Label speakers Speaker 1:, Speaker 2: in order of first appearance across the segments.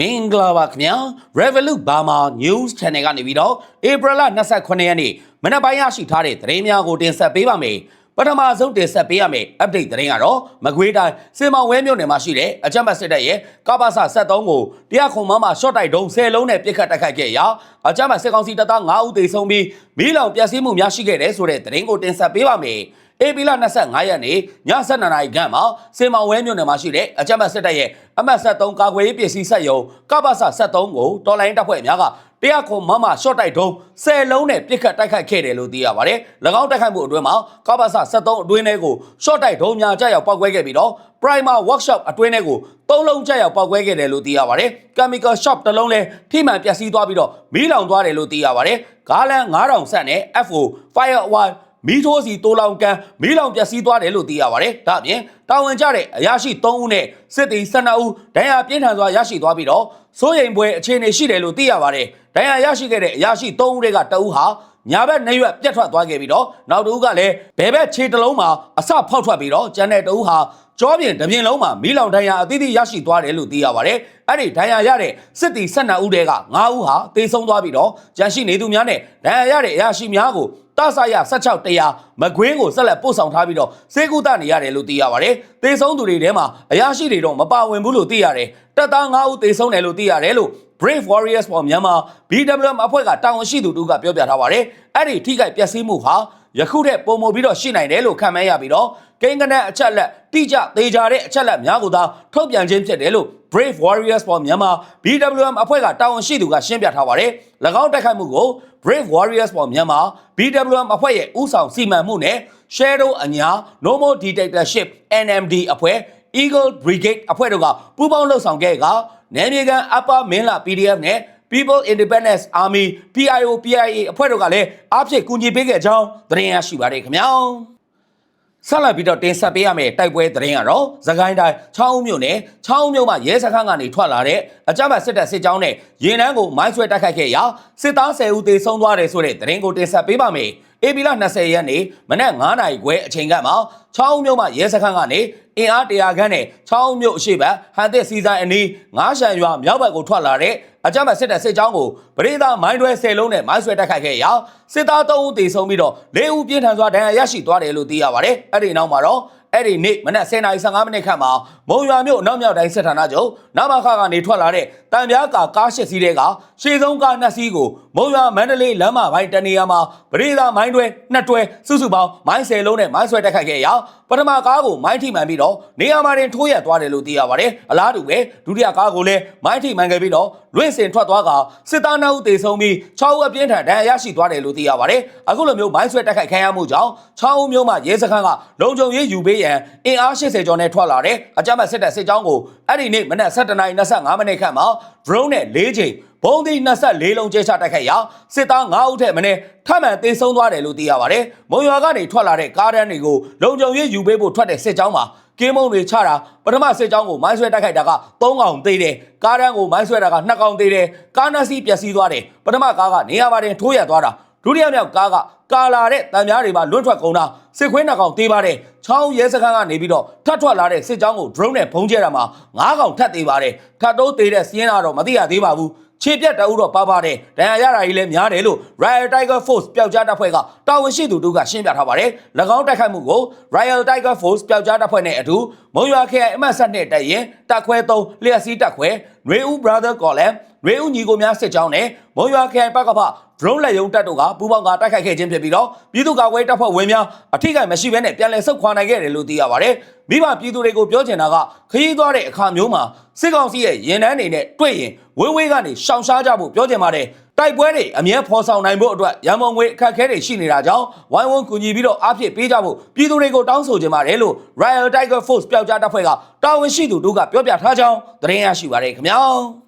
Speaker 1: မင်္ဂလာပါခင်ဗျာ Revolut Burma News Channel ကနေပြီးတော့ April 29ရက်နေ့မနက်ပိုင်းရရှိထားတဲ့သတင်းများကိုတင်ဆက်ပေးပါမယ်ပထမဆုံးတင်ဆက်ပေးရမယ့် update သတင်းကတော့မကွေးတိုင်းစင်မောင်ဝဲမြို့နယ်မှာရှိတဲ့အကြမ်းဖက်စစ်တပ်ရဲ့ကပ္ပစ73ကိုတရားခုံမမှာ short တိုက်ဒုံ10လုံးနဲ့ပြစ်ခတ်တိုက်ခိုက်ခဲ့ရာအကြမ်းဖက်စစ်ကောင်စီတပ်သား9ဦးသေဆုံးပြီးမီးလောင်ပျက်စီးမှုများရှိခဲ့တဲ့ဆိုတဲ့သတင်းကိုတင်ဆက်ပေးပါမယ် အေပီလာ25ရက်နေ့ည7:00နာရီခန့်မှာစင်မောင်ဝဲမြို့နယ်မှာရှိတဲ့အကြမ်းဖက်စစ်တပ်ရဲ့အမတ်73ကာကွယ်ရေးပစ္စည်းဆက်ယုံကပ္ပစ73ကိုတော်လိုင်းတပ်ဖွဲ့များကတရားခုံမမ short တိုက်ဒုံ10လုံးနဲ့ပြစ်ခတ်တိုက်ခိုက်ခဲ့တယ်လို့သိရပါတယ်။၎င်းတိုက်ခိုက်မှုအတွင်းမှာကပ္ပစ73အတွင်းထဲကို short တိုက်ဒုံများကြောက်ရောက်ပောက်ကွဲခဲ့ပြီးတော့ primer workshop အတွင်းထဲကိုသုံးလုံးကြောက်ရောက်ပောက်ကွဲခဲ့တယ်လို့သိရပါတယ်။ chemical shop တစ်လုံးလည်းထိမှန်ပျက်စီးသွားပြီးတော့မီးလောင်သွားတယ်လို့သိရပါတယ်။ဂါလန်9000ဆန့်နဲ့ FO firewall မီးထိုးစီတိုးလောင်ကန်မီးလောင်ပျက်စီးသွားတယ်လို့သိရပါတယ်။ဒါအပြင်တာဝန်ကျတဲ့အရာရှိ3ဦးနဲ့စစ်သည်12ဦးဒဏ်ရာပြင်းထန်စွာရရှိသွားပြီးတော့စိုးရိမ်ပွဲအခြေအနေရှိတယ်လို့သိရပါတယ်။ဒဏ်ရာရရှိခဲ့တဲ့အရာရှိ3ဦးတွေကတအူးဟာ ညာဘက်နှရွက်ပြတ်ထွက်သွားခဲ့ပြီးတော့နောက်တစ်ဦးကလည်းဘဲဘက်ခြေတစ်လုံးမှာအစဖောက်ထွက်ပြီးတော့ကျန်တဲ့တအူးဟာကြောပြင်တစ်ပြင်လုံးမှာမီးလောင်ဒဏ်ရာအသီးသီးရရှိသွားတယ်လို့သိရပါတယ်။အဲ့ဒီဒဏ်ရာရတဲ့စစ်တီ12ဦးတဲက9ဦးဟာတေဆုံးသွားပြီးတော့ကြန့်ရှိနေသူများနဲ့ဒဏ်ရာရတဲ့အရာရှိများကိုတဆရ16တရားမကွင်းကိုဆက်လက်ပို့ဆောင်ထားပြီးတော့စေကူတနေရတယ်လို့သိရပါတယ်။တေဆုံးသူတွေထဲမှာအရာရှိတွေတော့မပါဝင်ဘူးလို့သိရတယ်။တပ်သား9ဦးတေဆုံးတယ်လို့သိရတယ်လို့ Brave Warriors for Myanmar BWM အဖွဲ့ကတာဝန်ရှိသူတို့ကပြောပြထားပါတယ်။အဲ့ဒီထိခိုက်ပျက်စီးမှုဟာယခုထက်ပုံမပြီးတော့ရှိနိုင်တယ်လို့ခံမှန်းရပြီးတော့ကိန်းကနက်အချက်လက်တိကျသေးကြတဲ့အချက်လက်များကိုသာထုတ်ပြန်ခြင်းဖြစ်တယ်လို့ Brave Warriors for Myanmar BWM အဖွဲ့ကတာဝန်ရှိသူကရှင်းပြထားပါတယ်။၎င်းတိုက်ခိုက်မှုကို Brave Warriors for Myanmar BWM အဖွဲ့ရဲ့ဥဆောင်စီမံမှုနဲ့ Shadow အညာ No More Dictatorship NMD အဖွဲ့ Eagle Brigade အဖွဲ့တို့ကပူးပေါင်းလှုပ်ဆောင်ခဲ့က နယ်မြေကန် Upper Minla PDF နဲ့ People Independence Army PIO PIA အဖွဲ့တို့ကလည်းအားဖြည့်ကူညီပေးခဲ့ကြောင်းသတင်းရရှိပါတယ်ခင်ဗျာဆက်လက်ပြီးတော့တင်ဆက်ပေးရမယ့်တိုက်ပွဲသတင်းကတော့သခိုင်းတိုင်းချောင်းမြို့နယ်ချောင်းမြို့မှာရဲစခန်းကနေထွက်လာတဲ့အကြမ်းဖက်စစ်တပ်စစ်ကြောင်းနဲ့ရင်နှန်းကိုမိုင်းဆွဲတိုက်ခိုက်ခဲ့ရာစစ်သား10ဦးသေဆုံးသွားတယ်ဆိုတဲ့သတင်းကိုတင်ဆက်ပေးပါမယ်။ ဧပြီလ20ရက်နေ့မနက်9:00နာရီခွဲအချိန်ကမှချောင်းမြို့မှာရဲစခန်းကနေအင်အား100ခန်းနဲ့ချောင်းမြို့အရှိတ်ဟန်သစ်စီဆိုင်အနီးငါးရှန်ရွာမြောက်ဘက်ကိုထွက်လာတဲ့အကြမ်းဖက်စစ်တပ်စစ်ကြောင်းကိုပရိသာမိုင်းတွဲ10လုံးနဲ့မိုင်းဆွဲတိုက်ခိုက်ခဲ့ရာစစ်သား3ဦးသေဆုံးပြီးတော့4ဦးပြင်းထန်စွာဒဏ်ရာရရှိသွားတယ်လို့သိရပါတယ်။အဲ့ဒီနောက်မှာတော့အဲ့ဒီနေ့မနက်10:15မိနစ်ခန့်မှာ မုံရွာမြို့အနောက်မြောက်တိုင်းစစ်ဌာနချုပ်နမခကနေထွက်လာတဲ့တံပြားကာကားရှစ်စီးတဲ့ကရှေ့ဆုံးကားနှစ်စီးကိုမုံရွာမန္တလေးလမ်းမပိုင်းတနေရာမှာပရိသာမိုင်းတွဲနှစ်တွဲစုစုပေါင်းမိုင်း10လုံးနဲ့မိုင်းဆွဲတိုက်ခိုက်ခဲ့ရာပထမကားကိုမိုင်းထိမှန်ပြီးတော့နေရာမှာတင်ထိုးရက်သွားတယ်လို့သိရပါတယ်။အလားတူပဲဒုတိယကားကိုလည်းမိုင်းထိမှန်ခဲ့ပြီးတော့လွင့်စင်ထွက်သွားကစစ်သားနှုတ်တေဆုံးပြီး6ဦးအပြင်းထန်ဒဏ်ရာရရှိသွားတယ်လို့သိရပါတယ်။အခုလိုမျိုးမိုင်းဆွဲတိုက်ခိုက်ခံရမှုကြောင့်6ဦးမျိုးမှရဲစခန်းကလုံခြုံရေးယူပေးရန်အင်အား80ကျော်နဲ့ထွက်လာတဲ့အကြမ်းဖက်စစ်တပ်စစ်ကြောင်းကိုအဲ့ဒီနေ့မနက်7:25မိနစ်ခန့်မှာ drone နဲ့၄ချိန်ဘုံသီး24လုံးကျဲချတိုက်ခိုက်ရာစစ်သား9ဦးထက်မင်းထပ်မံတေဆုံးသွားတယ်လို့သိရပါတယ်။မုံရွာကနေထွက်လာတဲ့ကားတန်းတွေကိုလုံခြုံရေးယူပေးဖို့ထွက်တဲ့စစ်ကြောင်းမှာကင်းမုံတွေချတာပထမစစ်ကြောင်းကိုမိုင်းဆွဲတိုက်ခိုက်တာက3កောင်သေးတယ်။ကားတန်းကိုမိုင်းဆွဲတာက2កောင်သေးတယ်။ကားနှစ်စီးပျက်စီးသွားတယ်။ပထမကားကနေရာပါတင်ထိုးရသွားတာ ဒုတိယမြောက်ကားကကာလာတဲ့တံများတွေမှာလွတ်ထွက်ကုန်တာစစ်ခွေးနှကောင်သေးပါတယ်ချောင်းရဲစခန်းကနေပြီးတော့ထပ်ထွက်လာတဲ့စစ်ကြောင်းကို drone နဲ့ဖုံးကျဲတာမှာငါးကောင်ထပ်သေးပါတယ်ထပ်တိုးသေးတဲ့စီးရင်တော့မသိရသေးပါဘူးခြေပြတ်တအုပ်တော့ပါပါတယ်ဒဏ်ရာရတာကြီးလည်းများတယ်လို့ Royal Tiger Force ပျောက်ကြားတပ်ဖွဲ့ကတာဝန်ရှိသူတို့ကရှင်းပြထားပါတယ်၎င်းတိုက်ခိုက်မှုကို Royal Tiger Force ပျောက်ကြားတပ်ဖွဲ့နဲ့အတူမုံရွာခရိုင်အမှတ်7နဲ့တပ်ရင်တပ်ခွဲ3လျှက်စီးတပ်ခွဲနွေဦး Brother Column နွေဦးညီကိုများစစ်ကြောင်းနဲ့မုံရွာခရိုင်ပကဖ drone လက်ရုံတပ်တို့ကပူးပေါင်းကတိုက်ခိုက်ခဲ့ခြင်းဖြစ်ပြီးတော့ပြည်သူ့ကာကွယ်တပ်ဖွဲ့ဝင်များအထိကိမရှိဘဲနဲ့ပြန်လည်ဆုတ်ခွာနိုင်ခဲ့တယ်လို့သိရပါတယ်။မိဘပြည်သူတွေကိုပြောချင်တာကခရီးသွားတဲ့အခါမျိုးမှာစစ်ကောင်စီရဲ့ရင်နှန်းတွေနဲ့တွေ့ရင်ဝေးဝေးကနေရှောင်ရှားကြဖို့ပြောချင်ပါတယ်။ တိုက်ပွဲတွေအမြဲဖော်ဆောင်နိုင်ဖို့အတွက်ရန်ကုန်ငွေအခက်အခဲတွေရှိနေတာကြောင့်ဝိုင်းဝန်းကူညီပြီးတော့အားဖြည့်ပေးကြဖို့ပြည်သူတွေကိုတောင်းဆိုချင်ပါတယ်လို့ Royal Tiger Force ပျောက်ကြားတပ်ဖွဲ့ကတာဝန်ရှိသူတို့ကပြောပြထားကြောင်းသတင်းရရှိပါရခင်ဗျာ။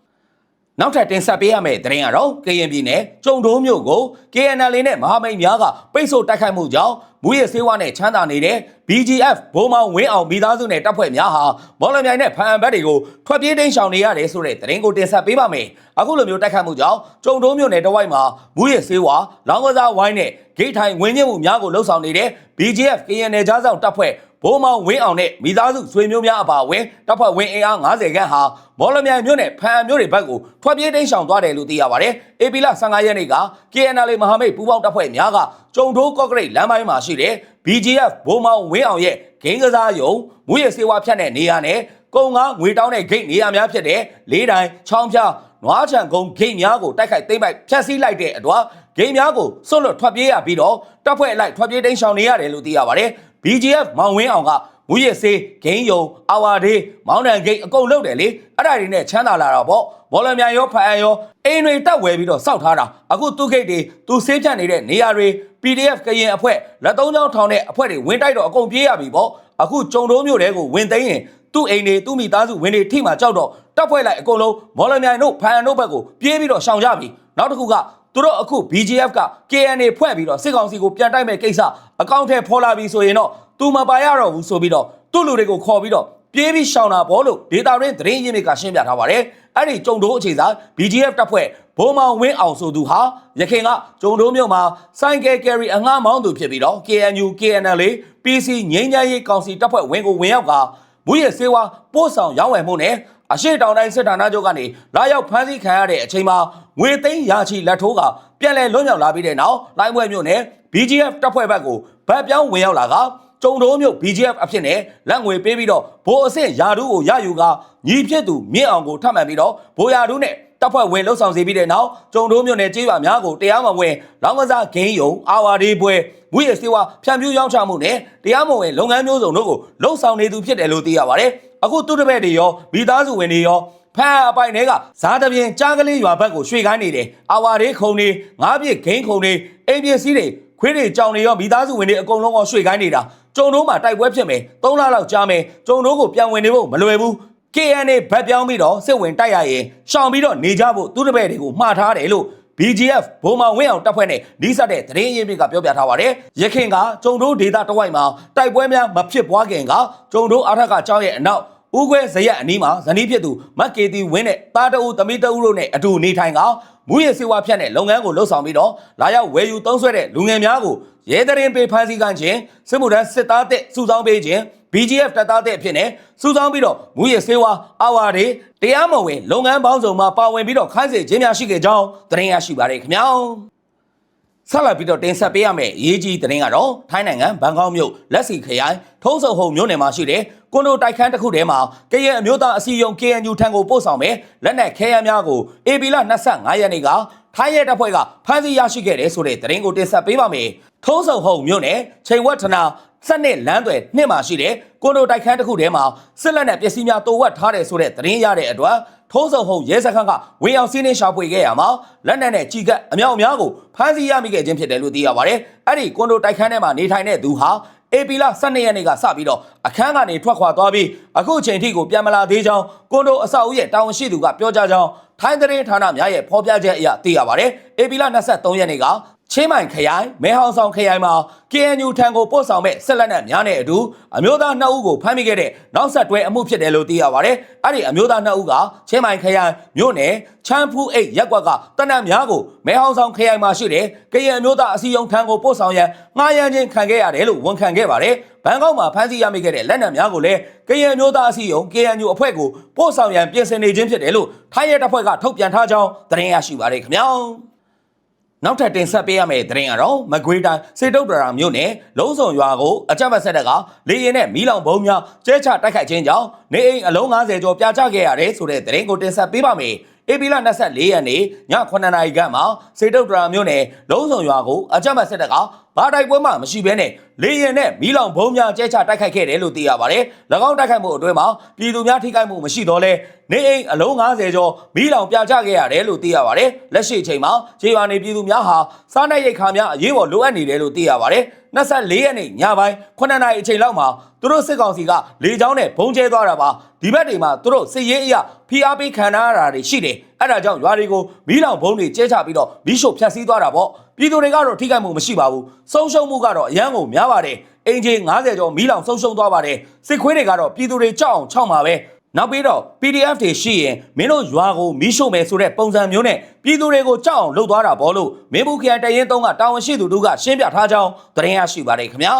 Speaker 1: နောက်ထပ်တင်ဆက်ပေးရမယ့်သတင်းကတော့ကရင်ပြည်နယ်ကျုံဒိုးမြို့ကို KNL နဲ့မဟာမိတ်များကပိတ်ဆို့တိုက်ခိုက်မှုကြောင့်မူရစေဝါနဲ့ချမ်းသာနေတဲ့ BGF ဘိုးမောင်ဝင်းအောင်မိသားစုနဲ့တပ်ဖွဲ့များဟာမော်လမြိုင်နဲ့ဖန်အံဘက်တွေကိုထွက်ပြေးတိမ်းရှောင်နေရတယ်ဆိုတဲ့သတင်းကိုတင်ဆက်ပေးပါမယ်။အခုလိုမျိုးတိုက်ခိုက်မှုကြောင့်ကျုံဒိုးမြို့နယ်တဝိုက်မှာမူရစေဝါလောင်းကစားဝိုင်းနဲ့ဂိတ်ထိုင်ဝင်းညစ်မှုများကိုလှုပ်ဆောင်နေတဲ့ BGF KNL ကြားဆောင်တပ်ဖွဲ့ ဘိုးမောင်ဝင်းအောင်နဲ့မိသားစုဆွေမျိုးများအပါအဝင်တပ်ဖွဲ့ဝင်အင်အား90ခန့်ဟာမော်လမြိုင်မြို့နယ်ဖန်မြို့တွေဘက်ကိုထွက်ပြေးတိမ်းရှောင်သွားတယ်လို့သိရပါတယ်။အေပီလာ15ရက်နေ့က KNL မဟာမိတ်ပူးပေါင်းတပ်ဖွဲ့များကကျုံထိုးကော့ကရိတ်လမ်းပိုင်းမှာရှိတဲ့ BGF ဘိုးမောင်ဝင်းအောင်ရဲ့ဂိမ်းကစားယုံမူရစေဝါဖြတ်တဲ့နေရာနဲ့ကုံငါငွေတောင်းတဲ့ဂိတ်နေရာများဖြစ်တဲ့လေးတိုင်ချောင်းဖြားနွားချံကုန်းဂိတ်များကိုတိုက်ခိုက်သိမ်းပိုက်ဖျက်ဆီးလိုက်တဲ့အတွက်ဂိတ်များကိုစွန့်လွတ်ထွက်ပြေးရပြီးတော့တပ်ဖွဲ့အလိုက်ထွက်ပြေးတိမ်းရှောင်နေရတယ်လို့သိရပါတယ်။ BGF မောင်ဝင်းအောင်ကမူရစေးဂိမ်းယုံအာဝါဒေးမောင်းတန်ဂိတ်အကုန်လုပ်တယ်လေအဲ့ဒါတွေနဲ့ချမ်းသာလာတာပေါ့ဘောလမြိုင်ရောဖအန်ရောအိမ်တွေတက်ဝဲပြီးတော့စောက်ထားတာအခုသူ့ဂိတ်တွေသူဆေးဖြတ်နေတဲ့နေရာတွေ PDF ကရင်အဖွဲ့လက်သုံးချောင်းထောင်တဲ့အဖွဲ့တွေဝင်တိုက်တော့အကုန်ပြေးရပြီပေါ့အခုကြုံတိုးမျိုးတွေကိုဝင်သိမ်းရင်သူ့အိမ်တွေသူ့မိသားစုဝင်တွေထိမှကြောက်တော့တပ်ဖွဲ့လိုက်အကုန်လုံးမော်လမြိုင်တို့ဖန်တို့ဘက်ကိုပြေးပြီးတော့ရှောင်ကြပြီနောက်တစ်ခုက သူတို့အခု BGF က KNA ဖွဲ့ပြီးတော့စစ်ကောင်စီကိုပြန်တိုက်မဲ့ကိစ္စအကောင့်ထဲဖော်လာပြီဆိုရင်တော့သူမပါရတော့ဘူးဆိုပြီးတော့သူ့လူတွေကိုခေါ်ပြီးတော့ပြေးပြီးရှောင်တာပေါ့လို့ဒေတာရင်းသတင်းရင်းမြစ်ကရှင်းပြထားပါတယ်အဲ့ဒီကြုံတိုးအခြေစား BGF တပ်ဖွဲ့ဘိုးမောင်ဝင်းအောင်ဆိုသူဟာရခင်ကကြုံတိုးမြို့မှာစိုင်းကဲကယ်ရီအငှားမောင်းသူဖြစ်ပြီးတော့ KNU KNL PC ငိမ့်ချမ်းရေးကောင်စီတပ်ဖွဲ့ဝင်ကိုဝင်ရောက်ကမူရစေဝါပို့ဆောင်ရောင်းဝယ်မှုနဲ့ အရှိတောင်တိုင်းစစ်ဌာနချုပ်ကနေလာရောက်ဖမ်းဆီးခံရတဲ့အချိန်မှာငွေသိန်းရာချီလက်ထိုးကပြန်လည်လွတ်မြောက်လာပြီးတဲ့နောက်လိုင်းပွဲမြို့နယ် BGF တပ်ဖွဲ့ဘက်ကိုဗတ်ပြောင်းဝင်ရောက်လာကကျုံတိုးမြို့ BGF အဖြစ်နဲ့လက်ငွေပေးပြီးတော့ဘိုးအဆင့်ယာဒူးကိုရယူကညီဖြစ်သူမြင့်အောင်ကိုထပ်မံပြီးတော့ဘိုးယာဒူးနဲ့တပ်ဖွဲ့ဝင်လှုပ်ဆောင်စေပြီးတဲ့နောက်ကျုံတိုးမြို့နယ်ကြေးရွာများကိုတရားမဝင်လောင်းကစားဂိမ်းယုံအာဝါဒီပွဲမူရစေဝါဖြန့်ဖြူးရောင်းချမှုနဲ့တရားမဝင်လုပ်ငန်းမျိုးစုံတို့ကိုလှုပ်ဆောင်နေသူဖြစ်တယ်လို့သိရပါတယ် အခုသူတပည့်တွေရောမိသားစုဝင်တွေရောဖန်အပိုင်တွေကဇာတပြင်းကြားကလေးရွာဘက်ကိုရွှေကိုင်းနေတယ်အာဝါဒီခုံတွေငားပြစ်ဂိမ်းခုံတွေအိမ်ပစ္စည်းတွေခွေးတွေကြောင်တွေရောမိသားစုဝင်တွေအကုန်လုံးကရွှေကိုင်းနေတာကျုံတို့မှာတိုက်ပွဲဖြစ်မယ်၃လလောက်ကြာမယ်ကျုံတို့ကိုပြန်ဝင်နေဖို့မလွယ်ဘူး KNA ဘက်ပြောင်းပြီးတော့စစ်ဝင်တိုက်ရရင်ရှောင်ပြီးတော့နေကြဖို့သူတပည့်တွေကိုမှားထားတယ်လို့ BGF ဘုံမောင်ဝင်းအောင်တပ်ဖွဲ့နဲ့နှီးစပ်တဲ့သတင်းရင်းမြစ်ကပြောပြထားပါတယ်။ရခင်ကကျုံတို့ဒေသတဝိုက်မှာတိုက်ပွဲများမဖြစ်ပွားခင်ကကျုံတို့အထက်ကကြောင်းရဲ့အနောက်ဦးခွဲဇရက်အနီးမှာဇနီးဖြစ်သူမက်ကေတီဝင်းနဲ့တာတအူသမီးတအူတို့နဲ့အတူနေထိုင်ကမူရစေဝါဖြတ်တဲ့လုပ်ငန်းကိုလှုပ်ဆောင်ပြီးတော့လာရောက်ဝယ်ယူသုံးဆွဲတဲ့လူငယ်များကိုရဲတရင်ပေးဖမ်းဆီးခံခြင်းစစ်မှုထမ်းစစ်သားတဲ့စုဆောင်းပေးခြင်း BGF တပ်သားတဲ့အဖြစ်နဲ့စူးစောင်းပြီးတော့မူရစေဝါအာဝါတွေတရားမဝင်လုပ်ငန်းပေါင်းစုံမှာပါဝင်ပြီးတော့ခိုင်းစေခြင်းများရှိခဲ့ကြောင်းသတင်းရရှိပါတယ်ခင်ဗျာဆက်လက်ပြီးတော့တင်ဆက်ပေးရမယ့်အရေးကြီးသတင်းကတော့ထိုင်းနိုင်ငံဘန်ကောက်မြို့လက်စီခရိုင်ထုံးစုံဟုံမြို့နယ်မှာရှိတဲ့ကွန်ဒိုတိုက်ခန်းတစ်ခုထဲမှာကရင်အမျိုးသားအစည်းအရုံး KNU ထံကိုပို့ဆောင်မဲ့လက်နက်ခဲယမ်းများကိုအေပီလာ25ရက်နေ့ကထိုင်းရဲတပ်ဖွဲ့ကဖမ်းဆီးရရှိခဲ့တယ်ဆိုတဲ့သတင်းကိုတင်ဆက်ပေးပါမယ်ထုံးစုံဟုံမြို့နယ်ချိန်ဝက်ထနာ စနစ်လမ်းတွေနှစ်မှာရှိတဲ့ကွန်ဒိုတိုက်ခန်းတစ်ခုထဲမှာစစ်လက်နက်ပစ္စည်းများတိုးဝက်ထားတယ်ဆိုတဲ့သတင်းရတဲ့အတွက်ထုံးစုံဟုတ်ရဲစခန်းကဝင်အောင်စီးနှင်းရှာဖွေခဲ့ရမှာလက်နက်နဲ့ကြီးကပ်အမြောက်အများကိုဖမ်းဆီးရမိခဲ့ခြင်းဖြစ်တယ်လို့သိရပါတယ်။အဲ့ဒီကွန်ဒိုတိုက်ခန်းထဲမှာနေထိုင်တဲ့သူဟာအေပီလာ12ရက်နေ့ကစပြီးတော့အခန်းကနေထွက်ခွာသွားပြီးအခုအချိန်ထိကိုပြန်မလာသေးကြောင်းကွန်ဒိုအဆောက်အဦရဲ့တာဝန်ရှိသူကပြောကြားကြောင်းထိုင်းသတင်းဌာနများရဲ့ဖော်ပြချက်အရသိရပါတယ်။အေပီလာ23ရက်နေ့က ချင်းမိုင်ခရိုင်မဲဟောင်ဆောင်ခရိုင်မှာ KNU ထံကိုပို့ဆောင်မဲ့ဆက်လက်နက်များနဲ့အတူအမျိုးသား2ဦးကိုဖမ်းမိခဲ့တဲ့နောက်ဆက်တွဲအမှုဖြစ်တယ်လို့သိရပါတယ်။အဲ့ဒီအမျိုးသား2ဦးကချင်းမိုင်ခရိုင်မြို့နယ်ချမ်းဖူးအိတ်ရက်ကွက်ကတနက်များကိုမဲဟောင်ဆောင်ခရိုင်မှာရှိတဲ့ကရင်အမျိုးသားအစည်းအရုံးထံကိုပို့ဆောင်ရန်ငှားရမ်းခြင်းခံခဲ့ရတယ်လို့ဝန်ခံခဲ့ပါတယ်။ဘန်ကောက်မှာဖမ်းဆီးရမိခဲ့တဲ့လက်နက်များကိုလည်းကရင်အမျိုးသားအစည်းအရုံး KNU အဖွဲ့ကိုပို့ဆောင်ရန်ပြင်ဆင်နေခြင်းဖြစ်တယ်လို့ထိုင်းရဲတပ်ဖွဲ့ကထုတ်ပြန်ထားကြောင်းသတင်းရရှိပါတယ်ခင်ဗျာ။ နောက်ထပ်တင်ဆက်ပေးရမယ့်သတင်းကတော့မကွေးတိုင်းစေတုတ်တရာမြို့နယ်လုံးစုံရွာကိုအကြမ်းဖက်ဆက်တပ်ကလေရင်နဲ့မီးလောင်ဘုံများကျဲချတိုက်ခိုက်ခြင်းကြောင့်နေအိမ်အလုံး90ကျော်ပြာကျခဲ့ရတယ်ဆိုတဲ့သတင်းကိုတင်ဆက်ပေးပါမယ်။ အေပီလာ24ရက်နေ့ည9နာရီခန့်မှာစေတုတ်တရာမြို့နယ်လုံးစုံရွာကိုအကြမ်းဖက်ဆက်တပ်ကဘာတိုက်ပွဲမှမရှိဘဲနဲ့လေရင်နဲ့မီးလောင်ဘုံများကျဲချတိုက်ခိုက်ခဲ့တယ်လို့သိရပါတယ်။၎င်းတိုက်ခိုက်မှုအတွင်းမှာပြည်သူများထိခိုက်မှုမရှိတော့လဲနေအိမ်အလုံး90ကျော်မီးလောင်ပြာကျခဲ့ရတယ်လို့သိရပါတယ်။လက်ရှိအချိန်မှာခြေရွာနေပြည်သူများဟာစားနပ်ရိက္ခာများအရေးပေါ်လိုအပ်နေတယ်လို့သိရပါတယ်။ 24ရက်နေ့ညပိုင်း9နာရီအချိန်လောက်မှာသူတို့စစ်ကောင်စီကလေကြောင်းနဲ့ဘုံကျဲသွားတာပါဒီဘက်တွေမှာသူတို့စစ်ရေးအရာဖိအားပေးခံရတာတွေရှိတယ်အဲ့ဒါကြောင့်ရွာတွေကိုမီးလောင်ဘုံတွေကျဲချပြီးတော့မီးရှို့ဖျက်ဆီးသွားတာပေါ့ပြည်သူတွေကတော့ထိခိုက်မှုမရှိပါဘူးဆုံးရှုံးမှုကတော့အရန်ကိုများပါတယ်အင်ဂျီ90ကျော်မီးလောင်ဆုံးရှုံးသွားပါတယ်စစ်ခွေးတွေကတော့ပြည်သူတွေကြောက်အောင်ခြောက်မှာပဲ နောက်ပြီးတော့ PDF တွေရှိရင်မင်းတို့ရွာကိုမီးရှို့မယ်ဆိုတဲ့ပုံစံမျိုးနဲ့ပြည်သူတွေကိုကြောက်အောင်လုပ်သွားတာပေါ့လို့မင်းဘူးခရိုင်တရင်သုံးကတာဝန်ရှိသူတို့ကရှင်းပြထားကြောင်းသတင်းရရှိပါတယ်ခင်ဗျာ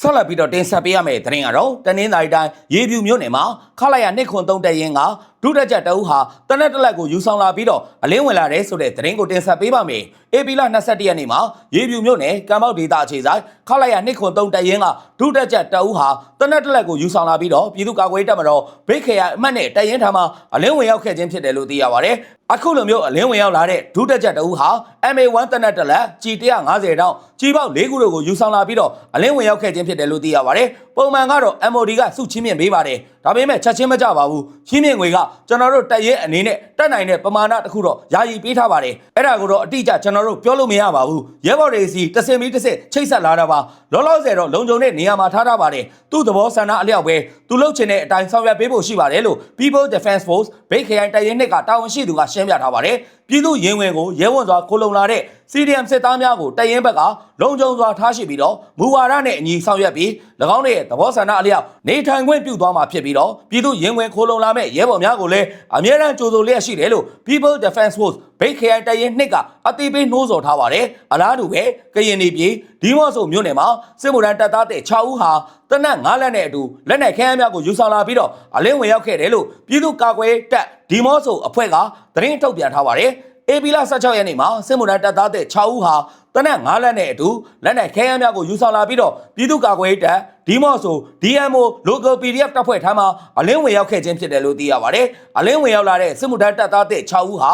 Speaker 1: ဆက်လက်ပြီးတော့တင်ဆက်ပေးရမယ့်သတင်းကတော့တနင်္သာရီတိုင်းရေပြူမြို့နယ်မှာခလာရနှစ်ခွန်သုံးတက်ရင်က ဒုတက်ကြတအုပ်ဟာတနက်တစ်လက်ကိုယူဆောင်လာပြီးတော့အလင်းဝင်လာတဲ့ဆိုတဲ့သတင်းကိုတင်ဆက်ပေးပါမယ်။အေပီလာ22ရက်နေ့မှာရေပြူမြို့နယ်ကံပေါက်ဒေသအခြေဆိုင်ခလာရနှစ်ခွန်သုံးတက်ရင်ကဒုတက်ကြတအုပ်ဟာတနက်တစ်လက်ကိုယူဆောင်လာပြီးတော့ပြည်သူ့ကာကွယ်ရေးတပ်မတော်ဘိတ်ခေရအမှတ်နဲ့တရင်ထားမှာအလင်းဝင်ရောက်ခဲ့ခြင်းဖြစ်တယ်လို့သိရပါတယ်။အခုလိုမျိုးအလင်းဝင်ရောက်လာတဲ့ဒုတက်ကြတအုပ်ဟာ MA1 တနက်တစ်လက် G150 တောင်းကြီးပေါက်၄ခုတို့ကိုယူဆောင်လာပြီးတော့အလင်းဝင်ရောက်ခဲ့ခြင်းဖြစ်တယ်လို့သိရပါတယ်။ပုံမှန်ကတော့ MOD ကစုချင်းမြင့်ပေးပါတယ်။ ဒါပေမဲ့ချက်ချင်းမကြပါဘူး။ချင်းမြင့်ငွေကကျွန်တော်တို့တက်ရဲအနေနဲ့တက်နိုင်တဲ့ပမာဏတစ်ခုတော့ယာယီပေးထားပါတယ်။အဲ့ဒါကိုတော့အတိအကျကျွန်တော်တို့ပြောလို့မရပါဘူး။ရဲဘော်တွေစီတစင်မီတစ်စက်ချိတ်ဆက်လာတာပါ။လောလောဆယ်တော့လုံခြုံတဲ့နေရာမှာထားထားပါတယ်။သူ့သဘောဆန္ဒအလျောက်ပဲသူလှုပ်ချင်တဲ့အတိုင်းဆောင်ရွက်ပေးဖို့ရှိပါတယ်လို့ People Defense Force ဘိတ်ခရိုင်တရင်နှစ်ကတာဝန်ရှိသူကရှင်းပြထားပါတယ်။ပြည်သူရင်ဝင်ကိုရဲဝန်စွာခိုလုံလာတဲ့ CDM စစ်သားများကိုတရင်ဘက်ကလုံခြုံစွာထားရှိပြီးတော့မူဝါဒနဲ့အညီဆောင်ရွက်ပြီး၎င်းတို့ရဲ့သဘောဆန္ဒအလျောက်နေထိုင်ခွင့်ပြုသွားမှာဖြစ်ပြီးတော့ပြည်သူရင်ဝင်ခိုလုံလာမဲ့ရဲဘော်များကိုလည်းအမြဲတမ်းကြိုဆိုလျက်ရှိတယ်လို့ People Defense Force ဘိတ်ခရိုင်တရင်နှစ်ကအသေးပေးနှိုးဆော်ထားပါတယ်အလားတူပဲကရင်နေပြည်ဒီမော့ဆိုမြို့နယ်မှာစစ်မှုထမ်းတပ်သားတဲ့6ဦးဟာတနက်9လက်နဲ့အတူလက်နက်ခဲယမ်းများကိုယူဆောင်လာပြီးတော့အလင်းဝင်ရောက်ခဲ့တယ်လို့ပြည်သူ့ကာကွယ်ရေးတပ် ဒီမော့ဆိုအဖွဲ့ကသတင်းထုတ်ပြန်ထားပါတယ်အေပီလာ16ရက်နေ့မှာစစ်မှုထမ်းတပ်သားတဲ့6ဦးဟာတနက်9လက်နဲ့အတူလက်နက်ခဲယမ်းများကိုယူဆောင်လာပြီးတော့ပြည်သူ့ကာကွယ်ရေးတပ်ဒီမော့ဆို DMO Local PDF တပ်ဖွဲ့ထမ်းမှာအလင်းဝင်ရောက်ခဲ့ခြင်းဖြစ်တယ်လို့သိရပါတယ်။အလင်းဝင်ရောက်လာတဲ့စစ်မှုထမ်းတပ်သားတဲ့6ဦးဟာ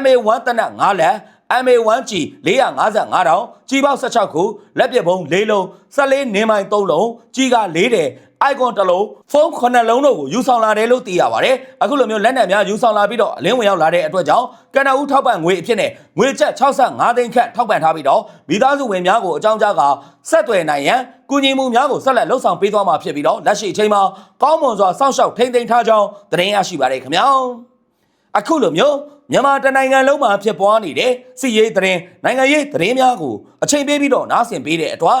Speaker 1: MA1 တနက်9လက် MA1G 455တောင်ကြီးပေါက်16ခုလက်ပစ်ဘုံ၄လုံးဆက်လေးနေမိုင်3လုံးကြီးက4တယ် အိုင်ကွန်တစ်လုံးဖုန်း9လုံးတို့ကိုယူဆောင်လာတယ်လို့သိရပါတယ်အခုလိုမျိုးလက်နက်များယူဆောင်လာပြီးတော့အလင်းဝင်ရောက်လာတဲ့အတွက်ကြောင့်ကနအူးထောက်ပံ့ငွေအဖြစ်နဲ့ငွေကျပ်65သိန်းခန့်ထောက်ပံ့ထားပြီးတော့မိသားစုဝင်များကိုအကြောင်းကြားကဆက်သွယ်နိုင်ရန်ကူညီမှုများကိုဆက်လက်လှုပ်ဆောင်ပေးသွားမှာဖြစ်ပြီးတော့လက်ရှိအချိန်မှာကောင်းမွန်စွာစောင့်ရှောက်ထိန်းသိမ်းထားကြောင်းသတင်းရရှိပါတယ်ခင်ဗျာအခုလိုမျိုးမြန်မာတနိုင်ငံလုံးမှာဖြစ်ပွားနေတဲ့စစ်ရေးသတင်းနိုင်ငံရေးသတင်းများကိုအချိန်ပေးပြီးတော့နားဆင်ပေးတဲ့အတွက်